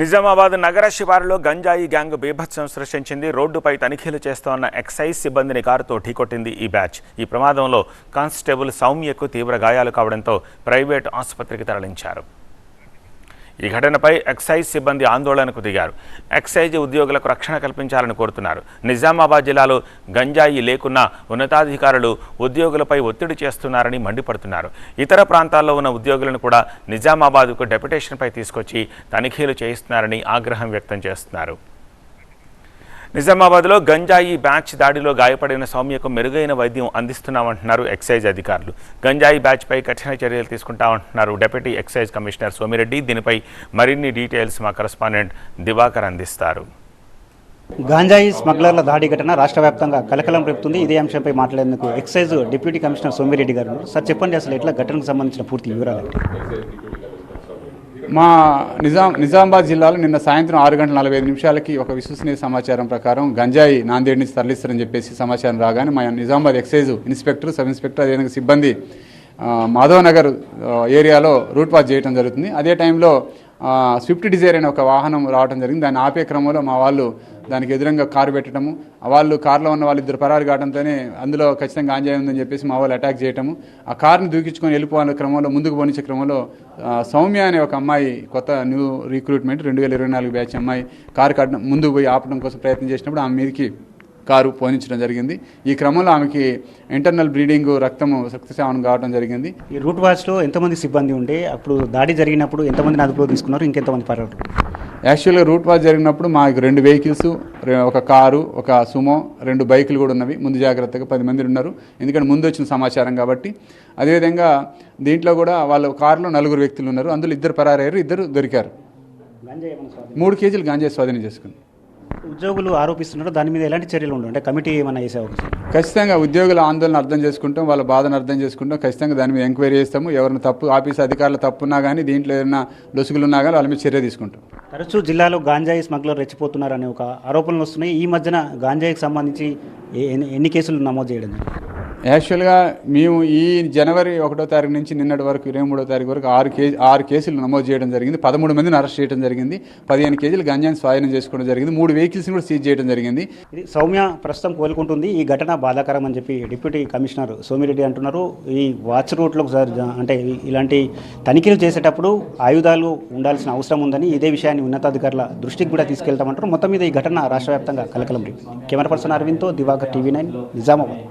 నిజామాబాద్ నగర శివారులో గంజాయి గ్యాంగ్ బీభత్సం సృష్టించింది. రోడ్డుపై తనిఖీలు చేస్తోన్న ఎక్సైజ్ సిబ్బందిని కారుతో ఢీకొట్టింది ఈ బ్యాచ్. ఈ ప్రమాదంలో కానిస్టేబుల్ సౌమ్యకు తీవ్ర గాయాలు కావడంతో ప్రైవేట్ ఆసుపత్రికి తరలించారు. ఈ ఘటనపై ఎక్సైజ్ సిబ్బంది ఆందోళనకు దిగారు. ఎక్సైజ్ ఉద్యోగులకు రక్షణ కల్పించాలని కోరుతున్నారు. నిజామాబాద్ జిల్లాలో గంజాయి లేకున్నా ఉన్నతాధికారులు ఉద్యోగులపై ఒత్తిడి చేస్తున్నారని మండిపడుతున్నారు. ఇతర ప్రాంతాల్లో ఉన్న ఉద్యోగులను కూడా నిజామాబాద్కు డెప్యుటేషన్పై తీసుకొచ్చి తనిఖీలు చేయిస్తున్నారని ఆగ్రహం వ్యక్తం చేస్తున్నారు. నిజామాబాద్లో గంజాయి బ్యాచ్ దాడిలో గాయపడిన సౌమ్యకు మెరుగైన వైద్యం అందిస్తున్నామంటున్నారు ఎక్సైజ్ అధికారులు. గంజాయి బ్యాచ్పై కఠిన చర్యలు తీసుకుంటామంటున్నారు డెప్యూటీ ఎక్సైజ్ కమిషనర్ సోమిరెడ్డి. దీనిపై మరిన్ని డీటెయిల్స్ మా కరస్పాండెంట్ దివాకర్ అందిస్తారు. గాంజాయి స్మగ్లర్ల దాడి ఘటన రాష్ట్ర వ్యాప్తంగా కలకలం రేపుతుంది. ఇదే అంశంపై మాట్లాడేందుకు ఎక్సైజ్ డిప్యూటీ కమిషనర్ సోమిరెడ్డి గారు సార్ చెప్పండి అసలు ఎట్లా ఘటనకు సంబంధించిన పూర్తి వివరాలు? మా నిజాం నిజామాబాద్ జిల్లాలో నిన్న సాయంత్రం ఆరు గంటల నలభై ఐదు నిమిషాలకి ఒక విశ్వసనీయ సమాచారం ప్రకారం గంజాయి నాందేడ్ నుంచి తరలిస్తారని చెప్పేసి సమాచారం రాగానే మా Nizamabad excise inspector sub inspector అదేవిధంగా సిబ్బంది ఆ, మాధవ్ నగర్ ఏరియాలో రూట్ పాస్ చేయడం జరుగుతుంది. అదే టైంలో స్విఫ్ట్ డిజైర్ అనే ఒక వాహనం రావడం జరిగింది. దాన్ని ఆపే క్రమంలో మా వాళ్ళు దానికి ఎదురంగా కారు పెట్టడము. వాళ్ళు కారులో ఉన్న వాళ్ళు ఇద్దరు పరారు కావడంతోనే అందులో ఖచ్చితంగా గాంజాయి ఉందని చెప్పేసి మా వాళ్ళు అటాక్ చేయటము. ఆ కార్ని దూకించుకొని వెళ్ళిపోవాల క్రమంలో ముందుకు పోనిచ్చే క్రమంలో సౌమ్య అనే ఒక అమ్మాయి కొత్త న్యూ రిక్రూట్మెంట్ రెండు వేల ఇరవై నాలుగు బ్యాచ్ అమ్మాయి కారు కట్టడం ముందుకు పోయి ఆపడం కోసం ప్రయత్నం చేసినప్పుడు ఆమె మీదకి కారు పోనించడం జరిగింది. ఈ క్రమంలో ఆమెకి ఇంటర్నల్ బ్లీడింగ్ రక్తము రక్తస్రావణం కావడం జరిగింది. ఈ రూట్ వాచ్లో ఎంతమంది సిబ్బంది ఉండే అప్పుడు దాడి జరిగినప్పుడు ఎంతమందిని అదుపులో తీసుకున్నారు ఇంకెంతమంది పర్యటకులు యాక్చువల్గా రూట్ వాచ్ జరిగినప్పుడు మాకు రెండు వెహికల్స్ ఒక కారు ఒక సుమో రెండు బైకులు కూడా ఉన్నవి. ముందు జాగ్రత్తగా పది మంది ఉన్నారు. ఎందుకంటే ముందు వచ్చిన సమాచారం కాబట్టి. అదేవిధంగా దీంట్లో కూడా వాళ్ళ కారులో నలుగురు వ్యక్తులు ఉన్నారు. అందులో ఇద్దరు పరారయ్యారు ఇద్దరు దొరికారు? మూడు కేజీలు గాంజా స్వాధీనం చేసుకుంది ఉద్యోగులు ఆరోపిస్తున్నారు. దాని మీద ఎలాంటి చర్యలు ఉండవు. అంటే కమిటీ ఏమైనా చేసే అవకాశం ఖచ్చితంగా ఉద్యోగుల ఆందోళన అర్థం చేసుకుంటాం వాళ్ళ బాధను అర్థం చేసుకుంటాం. ఖచ్చితంగా దాని మీద ఎంక్వైరీ చేస్తాము. ఎవరైనా తప్పు ఆఫీస్ అధికారులు తప్పున్నా కానీ దీంట్లో ఏదైనా లొసుగులు ఉన్నా కానీ వాళ్ళ మీద చర్య తీసుకుంటాం. తరచూ జిల్లాలో గాంజాయి స్మగ్లర్ రెచ్చిపోతున్నారనే ఒక ఆరోపణలు వస్తున్నాయి. ఈ మధ్యన గాంజాయికి సంబంధించి ఎన్ని- ఎన్ని కేసులు నమోదు చేయడం జరిగింది? యాక్చువల్గా మేము ఈ జనవరి ఒకటో తారీఖు నుంచి నిన్నటి వరకు ఇరవై మూడో తారీఖు వరకు ఆరు కేజీ ఆరు కేసులు నమోదు చేయడం జరిగింది. పదమూడు మందిని అరెస్ట్ చేయడం జరిగింది. పదిహేను కేజీలు గంజాన్ని స్వాధీనం చేసుకోవడం జరిగింది. మూడు వెహికల్స్ని కూడా సీజ్ చేయడం జరిగింది. ఇది సౌమ్య ప్రస్తుతం కోలుకుంటుంది. ఈ ఘటన బాధాకరం అని చెప్పి డిప్యూటీ కమిషనర్ సోమిరెడ్డి అంటున్నారు. ఈ వాచ్ రూట్లో సార్ అంటే ఇలాంటి తనిఖీలు చేసేటప్పుడు ఆయుధాలు ఉండాల్సిన అవసరం ఉందని ఇదే విషయాన్ని ఉన్నతాధికారుల దృష్టికి కూడా తీసుకెళ్తామంటారు. మొత్తం మీద ఈ ఘటన రాష్ట్ర వ్యాప్తంగా కలకలం రేపింది కెమెరా పర్సన్ అరవింద్తో దివాకర్ టీవీ నైన్ నిజామాబాద్.